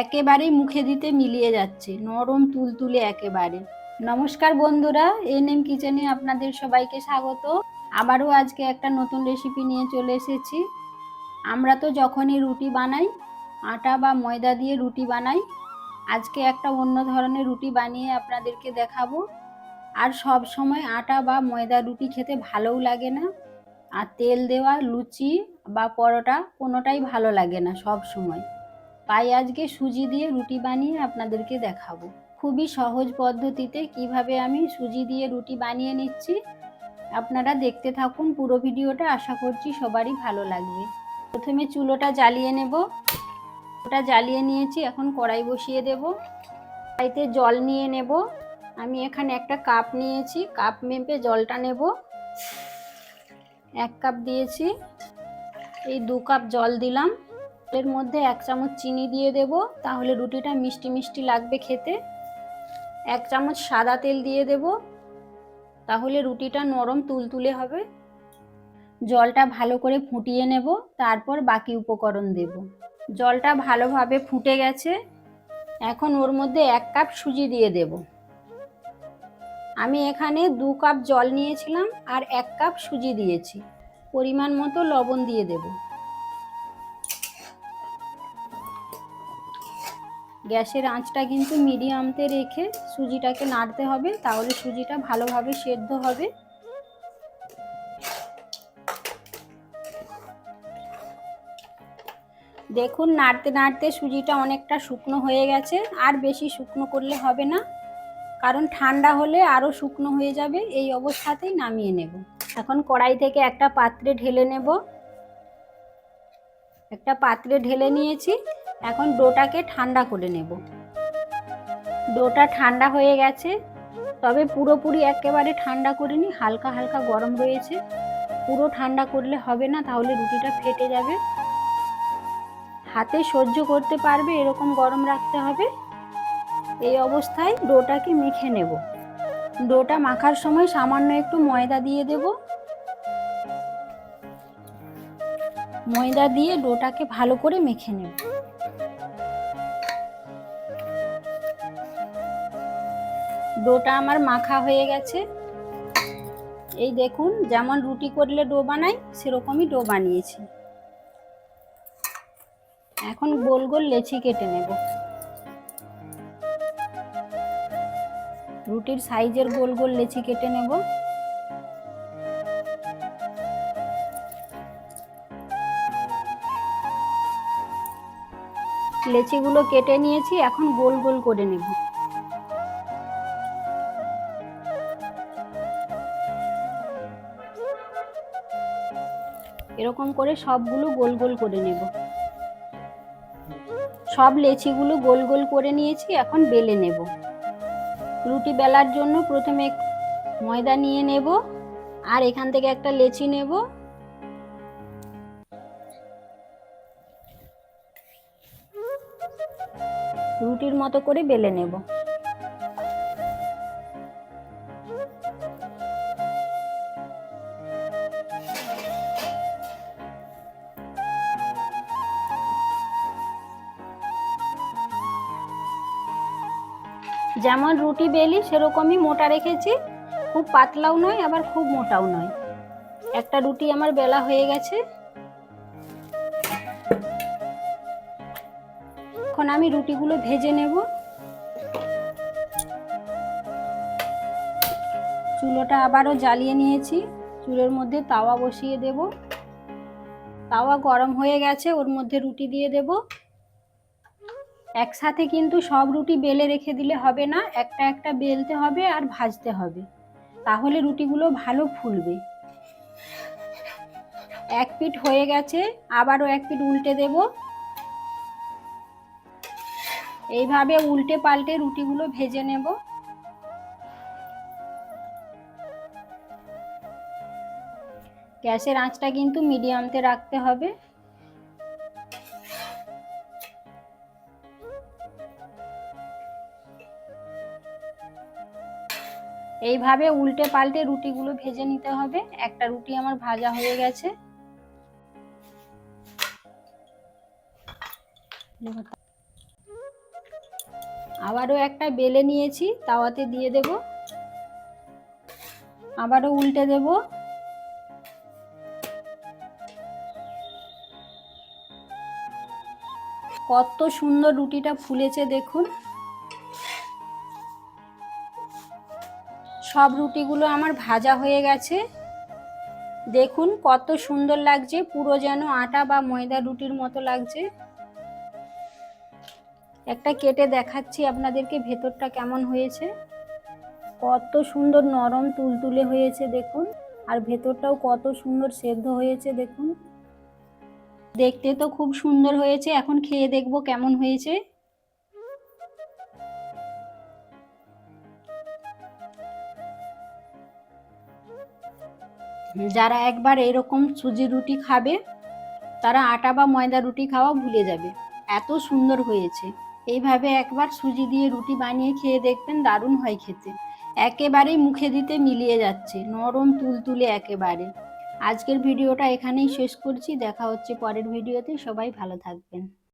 একেবারেই মুখে দিতে মিলিয়ে যাচ্ছে, নরম তুলতুলে একেবারে। নমস্কার বন্ধুরা এন এম কিচেনে আপনাদের সবাইকে স্বাগত। আবারও আজকে একটা নতুন রেসিপি নিয়ে চলে এসেছি। আমরা তো যখনই রুটি বানাই, আটা বা ময়দা দিয়ে রুটি বানাই, আজকে একটা অন্য ধরনের রুটি বানিয়ে আপনাদেরকে দেখাবো। আর সব সময় আটা বা ময়দা রুটি খেতে ভালোও লাগে না, আর তেল দেওয়া লুচি বা পরোটা কোনোটাই ভালো লাগে না সব সময়। তাই আজকে সুজি দিয়ে রুটি বানিয়ে আপনাদেরকে দেখাবো। খুবই সহজ পদ্ধতিতে কীভাবে আমি সুজি দিয়ে রুটি বানিয়ে নিচ্ছি। আপনারা দেখতে থাকুন পুরো ভিডিওটা, আশা করছি সবারই ভালো লাগবে। প্রথমে চুলোটা জ্বালিয়ে নেব। ওটা জ্বালিয়ে নিয়েছি, এখন কড়াই বসিয়ে দেব। কড়াইতে জল নিয়ে নেব। আমি এখানে একটা কাপ নিয়েছি, কাপ মেপে জলটা নেব। এক কাপ দিয়েছি। এই দু কাপ জল দিলাম। এর মধ্যে এক চামচ চিনি দিয়ে দেব। তাহলে রুটিটা মিষ্টি মিষ্টি লাগবে খেতে। এক চামচ সাদা তেল দিয়ে দেব। তাহলে রুটিটা নরম তুলতুলে হবে। জলটা ভালো করে ফুটিয়ে নেব। তারপর বাকি উপকরণ দেব। জলটা ভালোভাবে ফুটে গেছে। এখন ওর মধ্যে এক কাপ সুজি দিয়ে দেব। আমি এখানে দু কাপ জল নিয়েছিলাম আর এক কাপ সুজি দিয়েছি। পরিমাণ মতো লবণ দিয়ে দেবো। গ্যাসের আঁচটা কিন্তু মিডিয়ামতে রেখে সুজিটাকে নাড়তে হবে, তাহলে সুজিটা ভালোভাবে সেদ্ধ হবে। দেখুন, নাড়তে নাড়তে সুজিটা অনেকটা শুকনো হয়ে গেছে, আর বেশি শুকনো করলে হবে না, কারণ ঠান্ডা হলে আরও শুকনো হয়ে যাবে, এই অবস্থাতেই নামিয়ে নেব। এখন কড়াই থেকে একটা পাত্রে ঢেলে নেব। একটা পাত্রে ঢেলে নিয়েছি এখন ডোটাকে ঠান্ডা করে নেব। ডোটা ঠান্ডা হয়ে গেছে, তবে পুরোপুরি একেবারে ঠান্ডা করিনি, হালকা হালকা গরম রয়েছে। পুরো ঠান্ডা করলে হবে না, তাহলে রুটিটা ফেটে যাবে। হাতে সহ্য করতে পারবে, এরকম গরম রাখতে হবে। এই অবস্থায় ডোটাকে মেখে নেব। ডোটা মাখার সময় সামান্য একটু ময়দা দিয়ে দেব। ময়দা দিয়ে ডোটাকে ভালো করে মেখে নেব। ডোটা আমার মাখা হয়ে গেছে। এই দেখুন, যেমন রুটি করলে ডো বানাই, সেরকমই ডো বানিয়েছি। এখন গোল গোল লেচি কেটে নেব। রুটির সাইজের গোল গোল লেচি কেটে নেব। লেচিগুলো কেটে নিয়েছি, এখন গোল গোল করে নেব। এরকম করে সবগুলো গোল গোল করে নেব। সব লেচিগুলো গোল গোল করে নিয়েছি, এখন বেলে নেব। রুটি বেলার জন্য প্রথমে ময়দা নিয়ে নেব, আর এখান থেকে একটা লেচি নেব। রুটির মতো করে বেলে নেব। যেমন রুটি বেলি সেরকমই মোটা রেখেছি। খুব পাতলাও নয়, আবার খুব মোটাও নয়। একটা রুটি আমার বেলা হয়ে গেছে। এখন আমি রুটিগুলো ভেজে নেব। চুলোটা আবারও জ্বালিয়ে নিয়েছি। চুলোর মধ্যে তাওয়া বসিয়ে দেব। তাওয়া গরম হয়ে গেছে, ওর মধ্যে রুটি দিয়ে দেবো। একসাথে কিন্তু সব রুটি বেলে রেখে দিলে হবে না, একটা একটা বেলতে হবে আর ভাজতে হবে। তাহলে রুটিগুলো ভালো ফুলবে। এক পিঠ হয়ে গেছে, আবারও এক পিঠ উল্টে দেব। এইভাবে উল্টে পাল্টে রুটিগুলো ভেজে নেব। গ্যাসের আঁচটা কিন্তু মিডিয়ামতে রাখতে হবে। এইভাবে উল্টে পাল্টে রুটিগুলো ভেজে নিতে হবে। একটা রুটি আমার ভাজা হয়ে গেছে। আবারও একটা বেলে নিয়েছি, তাওয়াতে দিয়ে দেব। আবারও উল্টে দেব। কত সুন্দর রুটিটা ফুলেছে দেখুন। সব রুটিগুলো আমার ভাজা হয়ে গেছে। দেখুন কত সুন্দর লাগছে, পুরো যেন আটা বা ময়দা রুটির মতো লাগছে। একটা কেটে দেখাচ্ছি আপনাদেরকে ভেতরটা কেমন হয়েছে। কত সুন্দর নরম তুলতুলে হয়েছে, দেখুন। আর ভেতরটাও কত সুন্দর সেদ্ধ হয়েছে, দেখুন। দেখতে তো খুব সুন্দর হয়েছে, এখন খেয়ে দেখব কেমন হয়েছে। যারা একবার এরকম সুজি রুটি খাবে, তারা আটা বা ময়দা রুটি খাওয়া ভুলে যাবে। এত সুন্দর হয়েছে। এইভাবে একবার সুজি দিয়ে রুটি বানিয়ে খেয়ে দেখবেন দারুণ হয় খেতে। একেবারেই মুখে দিতে মিলিয়ে যাচ্ছে, নরম তুলতুলে একেবারে। আজকের ভিডিওটা এখানেই শেষ করছি। দেখা হচ্ছে পরের ভিডিওতে। সবাই ভালো থাকবেন।